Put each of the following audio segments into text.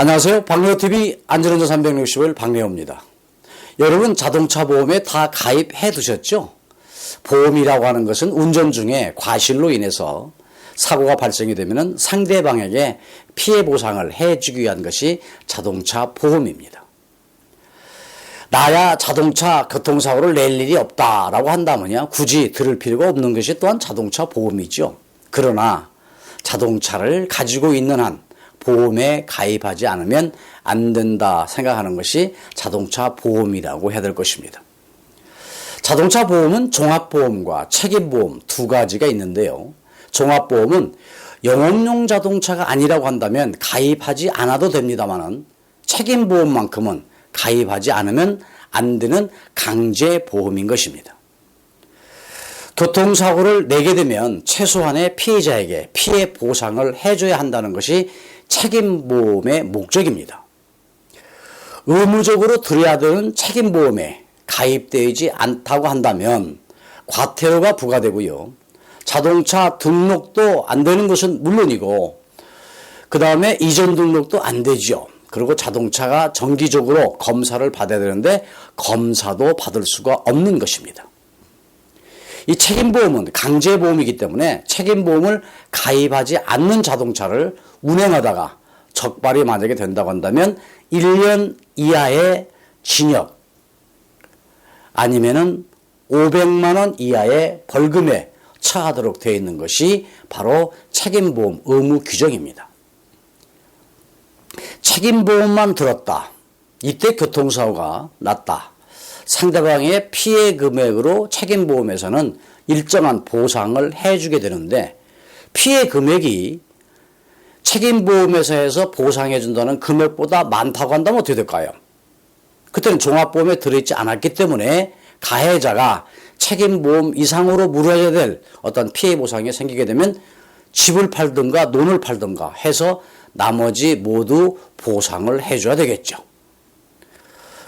안녕하세요. 박래호TV 안전운전 360을 박래호입니다. 여러분 자동차 보험에 다 가입해 두셨죠? 보험이라고 하는 것은 운전 중에 과실로 인해서 사고가 발생이 되면 상대방에게 피해 보상을 해주기 위한 것이 자동차 보험입니다. 나야 자동차 교통사고를 낼 일이 없다라고 한다면요. 굳이 들을 필요가 없는 것이 또한 자동차 보험이죠. 그러나 자동차를 가지고 있는 한 보험에 가입하지 않으면 안 된다 생각하는 것이 자동차 보험이라고 해야 될 것입니다. 자동차 보험은 종합보험과 책임보험 두 가지가 있는데요. 종합보험은 영업용 자동차가 아니라고 한다면 가입하지 않아도 됩니다만은 책임보험만큼은 가입하지 않으면 안 되는 강제보험인 것입니다. 교통사고를 내게 되면 최소한의 피해자에게 피해 보상을 해줘야 한다는 것이 책임보험의 목적입니다. 의무적으로 들어야 되는 책임보험에 가입되지 않다고 한다면 과태료가 부과되고요. 자동차 등록도 안 되는 것은 물론이고 그 다음에 이전 등록도 안 되죠. 그리고 자동차가 정기적으로 검사를 받아야 되는데 검사도 받을 수가 없는 것입니다. 이 책임보험은 강제보험이기 때문에 책임보험을 가입하지 않는 자동차를 운행하다가 적발이 만약에 된다고 한다면 1년 이하의 징역 아니면은 500만 원 이하의 벌금에 처하도록 되어 있는 것이 바로 책임보험 의무 규정입니다. 책임보험만 들었다. 이때 교통사고가 났다. 상대방의 피해 금액으로 책임보험에서는 일정한 보상을 해주게 되는데 피해 금액이 책임보험회사에서 보상해준다는 금액보다 많다고 한다면 어떻게 될까요? 그때는 종합보험에 들어있지 않았기 때문에 가해자가 책임보험 이상으로 물어야 될 어떤 피해 보상이 생기게 되면 집을 팔든가 논을 팔든가 해서 나머지 모두 보상을 해줘야 되겠죠.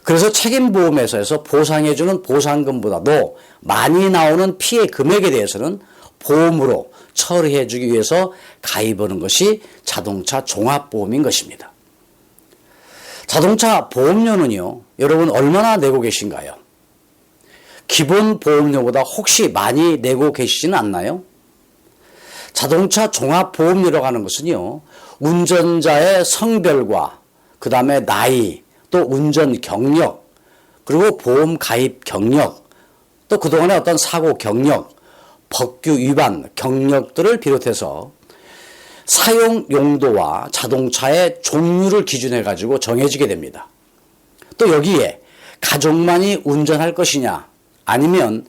그래서 책임보험회사에서 보상해주는 보상금보다도 많이 나오는 피해 금액에 대해서는 보험으로 처리해주기 위해서 가입하는 것이 자동차 종합보험인 것입니다. 자동차 보험료는요, 여러분 얼마나 내고 계신가요? 기본 보험료보다 혹시 많이 내고 계시지는 않나요? 자동차 종합보험료라고 하는 것은요, 운전자의 성별과 그 다음에 나이, 또 운전 경력, 그리고 보험 가입 경력, 또 그동안의 어떤 사고 경력, 법규 위반 경력들을 비롯해서 사용 용도와 자동차의 종류를 기준해 가지고 정해지게 됩니다. 또 여기에 가족만이 운전할 것이냐 아니면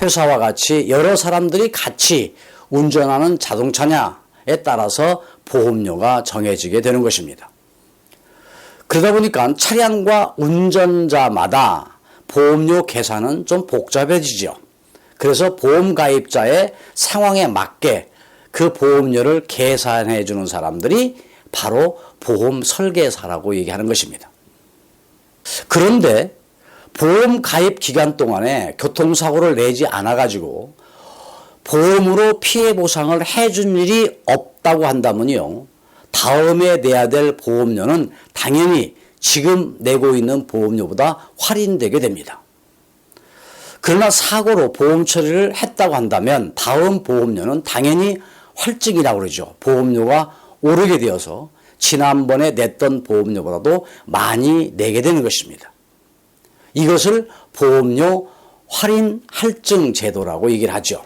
회사와 같이 여러 사람들이 같이 운전하는 자동차냐에 따라서 보험료가 정해지게 되는 것입니다. 그러다 보니까 차량과 운전자마다 보험료 계산은 좀 복잡해지죠. 그래서 보험 가입자의 상황에 맞게 그 보험료를 계산해 주는 사람들이 바로 보험 설계사라고 얘기하는 것입니다. 그런데 보험 가입 기간 동안에 교통사고를 내지 않아 가지고 보험으로 피해 보상을 해준 일이 없다고 한다면요. 다음에 내야 될 보험료는 당연히 지금 내고 있는 보험료보다 할인되게 됩니다. 그러나 사고로 보험 처리를 했다고 한다면 다음 보험료는 당연히 활증이라고 그러죠. 보험료가 오르게 되어서 지난번에 냈던 보험료보다도 많이 내게 되는 것입니다. 이것을 보험료 할인 할증 제도라고 얘기를 하죠.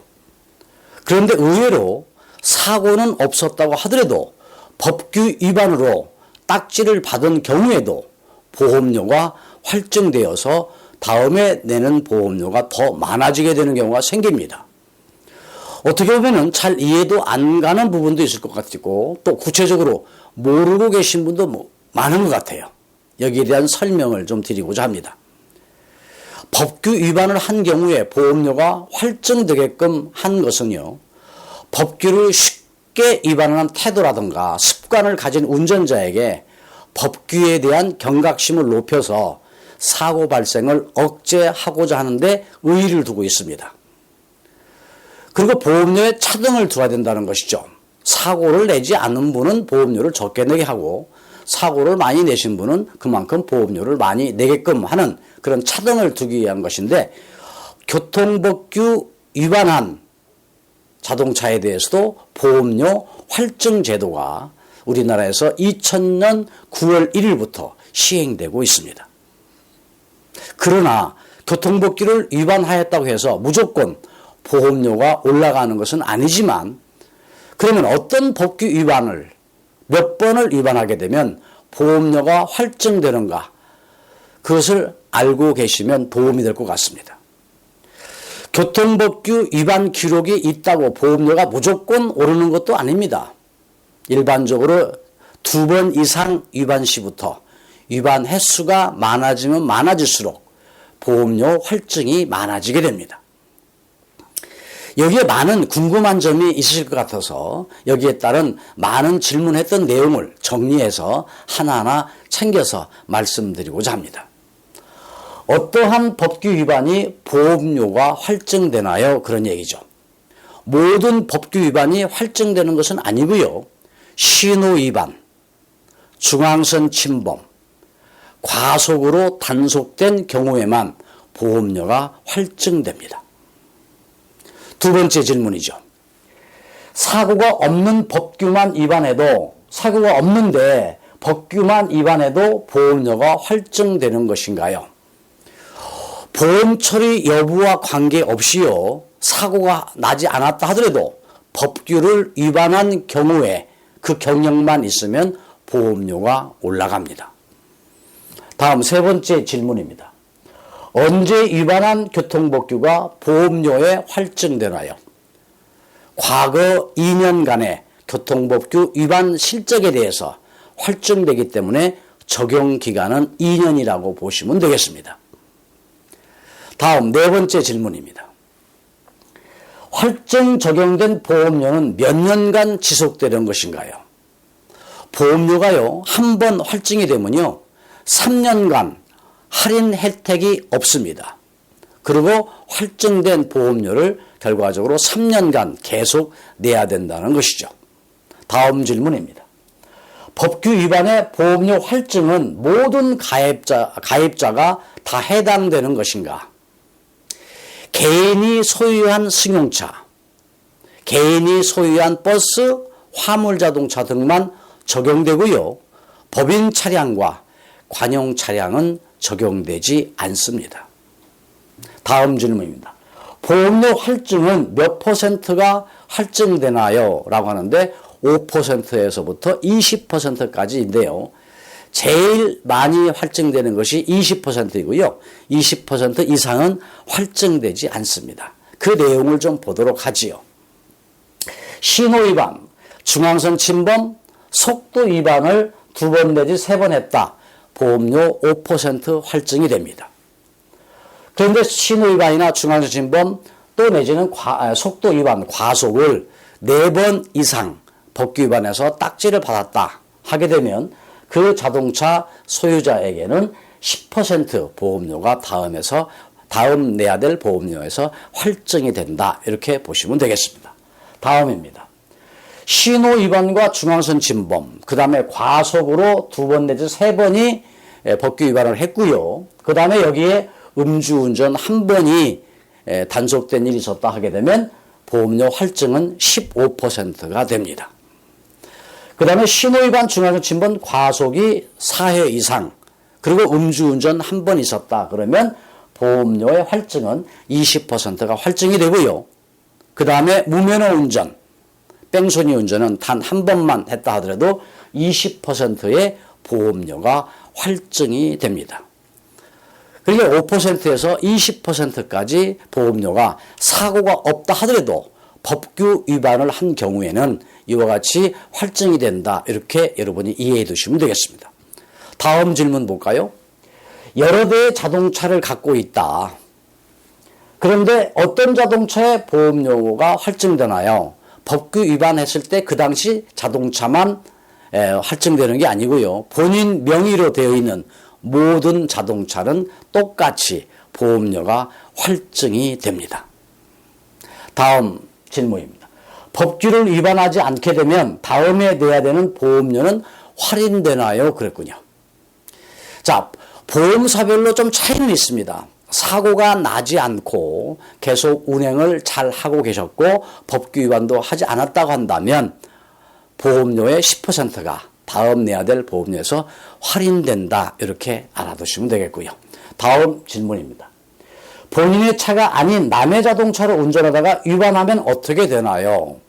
그런데 의외로 사고는 없었다고 하더라도 법규 위반으로 딱지를 받은 경우에도 보험료가 활증되어서 다음에 내는 보험료가 더 많아지게 되는 경우가 생깁니다. 어떻게 보면 잘 이해도 안 가는 부분도 있을 것 같고 또 구체적으로 모르고 계신 분도 뭐 많은 것 같아요. 여기에 대한 설명을 좀 드리고자 합니다. 법규 위반을 한 경우에 보험료가 활증되게끔 한 것은요. 법규를 쉽게 위반하는 태도라든가 습관을 가진 운전자에게 법규에 대한 경각심을 높여서 사고 발생을 억제하고자 하는데 의의를 두고 있습니다. 그리고 보험료에 차등을 두어야 된다는 것이죠. 사고를 내지 않는 분은 보험료를 적게 내게 하고 사고를 많이 내신 분은 그만큼 보험료를 많이 내게끔 하는 그런 차등을 두기 위한 것인데 교통법규 위반한 자동차에 대해서도 보험료 활증 제도가 우리나라에서 2000년 9월 1일부터 시행되고 있습니다. 그러나 교통법규를 위반하였다고 해서 무조건 보험료가 올라가는 것은 아니지만 그러면 어떤 법규 위반을 몇 번을 위반하게 되면 보험료가 활증되는가 그것을 알고 계시면 도움이 될 것 같습니다. 교통법규 위반 기록이 있다고 보험료가 무조건 오르는 것도 아닙니다. 일반적으로 두 번 이상 위반 시부터 위반 횟수가 많아지면 많아질수록 보험료 활증이 많아지게 됩니다. 여기에 많은 궁금한 점이 있으실 것 같아서 여기에 따른 많은 질문했던 내용을 정리해서 하나하나 챙겨서 말씀드리고자 합니다. 어떠한 법규 위반이 보험료가 활증되나요? 그런 얘기죠. 모든 법규 위반이 활증되는 것은 아니고요. 신호 위반, 중앙선 침범, 과속으로 단속된 경우에만 보험료가 활증됩니다. 두 번째 질문이죠. 사고가 없는 법규만 위반해도 사고가 없는데 법규만 위반해도 보험료가 활증되는 것인가요? 보험 처리 여부와 관계없이요. 사고가 나지 않았다 하더라도 법규를 위반한 경우에 그 경력만 있으면 보험료가 올라갑니다. 다음 세 번째 질문입니다. 언제 위반한 교통법규가 보험료에 활증되나요? 과거 2년간의 교통법규 위반 실적에 대해서 활증되기 때문에 적용 기간은 2년이라고 보시면 되겠습니다. 다음 네 번째 질문입니다. 활증 적용된 보험료는 몇 년간 지속되는 것인가요? 보험료가요, 한 번 활증이 되면요, 3년간 할인 혜택이 없습니다. 그리고 활증된 보험료를 결과적으로 3년간 계속 내야 된다는 것이죠. 다음 질문입니다. 법규 위반의 보험료 활증은 모든 가입자, 가입자가 다 해당되는 것인가? 개인이 소유한 승용차, 개인이 소유한 버스, 화물 자동차 등만 적용되고요. 법인 차량과 관용 차량은 적용되지 않습니다. 다음 질문입니다. 보험료 할증은 몇 퍼센트가 할증되나요? 라고 하는데 5%에서부터 20%까지인데요. 제일 많이 활증되는 것이 20%이고요. 20% 이상은 활증되지 않습니다. 그 내용을 좀 보도록 하지요. 신호 위반, 중앙선 침범, 속도 위반을 두 번 내지 세 번 했다. 보험료 5% 활증이 됩니다. 그런데 신호 위반이나 중앙선 침범 또 내지는 과, 속도 위반, 과속을 네 번 이상 법규 위반해서 딱지를 받았다 하게 되면 그 자동차 소유자에게는 10% 보험료가 다음에서 다음 내야 될 보험료에서 활증이 된다. 이렇게 보시면 되겠습니다. 다음입니다. 신호 위반과 중앙선 침범, 그 다음에 과속으로 두 번 내지 세 번이 법규 위반을 했고요. 그 다음에 여기에 음주운전 한 번이 단속된 일이 있었다 하게 되면 보험료 활증은 15%가 됩니다. 그 다음에 신호위반 중앙선 침범 과속이 4회 이상 그리고 음주운전 한 번 있었다 그러면 보험료의 활증은 20%가 활증이 되고요. 그 다음에 무면허 운전, 뺑소니 운전은 단 한 번만 했다 하더라도 20%의 보험료가 활증이 됩니다. 그러니까 5%에서 20%까지 보험료가 사고가 없다 하더라도 법규 위반을 한 경우에는 이와 같이 활증이 된다. 이렇게 여러분이 이해해 두시면 되겠습니다. 다음 질문 볼까요? 여러 대의 자동차를 갖고 있다. 그런데 어떤 자동차의 보험료가 활증되나요? 법규 위반했을 때 그 당시 자동차만 활증되는 게 아니고요. 본인 명의로 되어 있는 모든 자동차는 똑같이 보험료가 활증이 됩니다. 다음 질문입니다. 법규를 위반하지 않게 되면 다음에 내야 되는 보험료는 할인되나요? 그랬군요. 자, 보험사별로 좀 차이는 있습니다. 사고가 나지 않고 계속 운행을 잘 하고 계셨고 법규 위반도 하지 않았다고 한다면 보험료의 10%가 다음 내야 될 보험료에서 할인된다. 이렇게 알아두시면 되겠고요. 다음 질문입니다. 본인의 차가 아닌 남의 자동차를 운전하다가 위반하면 어떻게 되나요?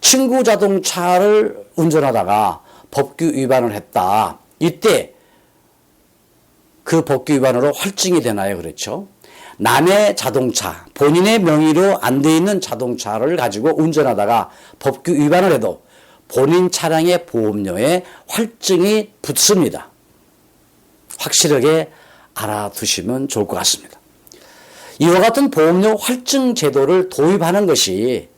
친구 자동차를 운전하다가 법규 위반을 했다. 이때 그 법규 위반으로 활증이 되나요? 그렇죠? 남의 자동차, 본인의 명의로 안 돼 있는 자동차를 가지고 운전하다가 법규 위반을 해도 본인 차량의 보험료에 활증이 붙습니다. 확실하게 알아두시면 좋을 것 같습니다. 이와 같은 보험료 활증 제도를 도입하는 것이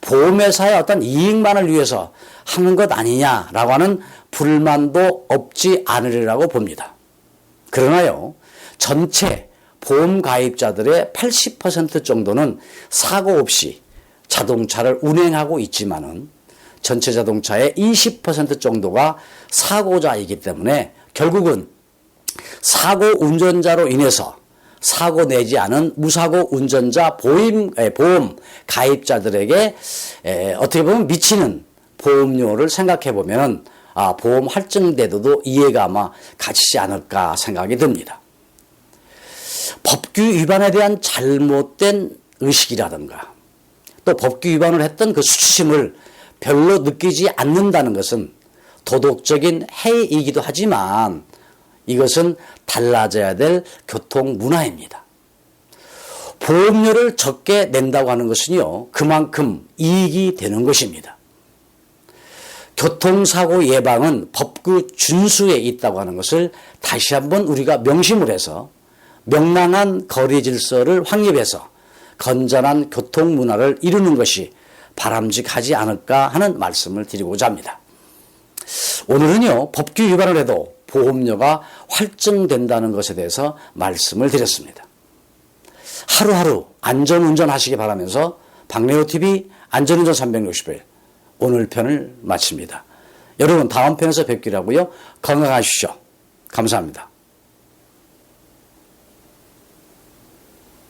보험회사의 어떤 이익만을 위해서 하는 것 아니냐라고 하는 불만도 없지 않으리라고 봅니다. 그러나요, 전체 보험 가입자들의 80% 정도는 사고 없이 자동차를 운행하고 있지만은 전체 자동차의 20% 정도가 사고자이기 때문에 결국은 사고 운전자로 인해서 사고 내지 않은 무사고 운전자 보임, 보험 가입자들에게 어떻게 보면 미치는 보험료를 생각해 보면 아, 보험 할증제도도 이해가 아마 가지지 않을까 생각이 듭니다. 법규 위반에 대한 잘못된 의식이라든가 또 법규 위반을 했던 그 수치심을 별로 느끼지 않는다는 것은 도덕적인 해이기도 하지만 이것은 달라져야 될 교통 문화입니다. 보험료를 적게 낸다고 하는 것은요, 그만큼 이익이 되는 것입니다. 교통사고 예방은 법규 준수에 있다고 하는 것을 다시 한번 우리가 명심을 해서 명랑한 거리 질서를 확립해서 건전한 교통 문화를 이루는 것이 바람직하지 않을까 하는 말씀을 드리고자 합니다. 오늘은요, 법규 위반을 해도 보험료가 활증된다는 것에 대해서 말씀을 드렸습니다. 하루하루 안전운전 하시기 바라면서 박래호 TV 안전운전 360일 오늘 편을 마칩니다. 여러분 다음 편에서 뵙기라고요. 건강하십시오. 감사합니다.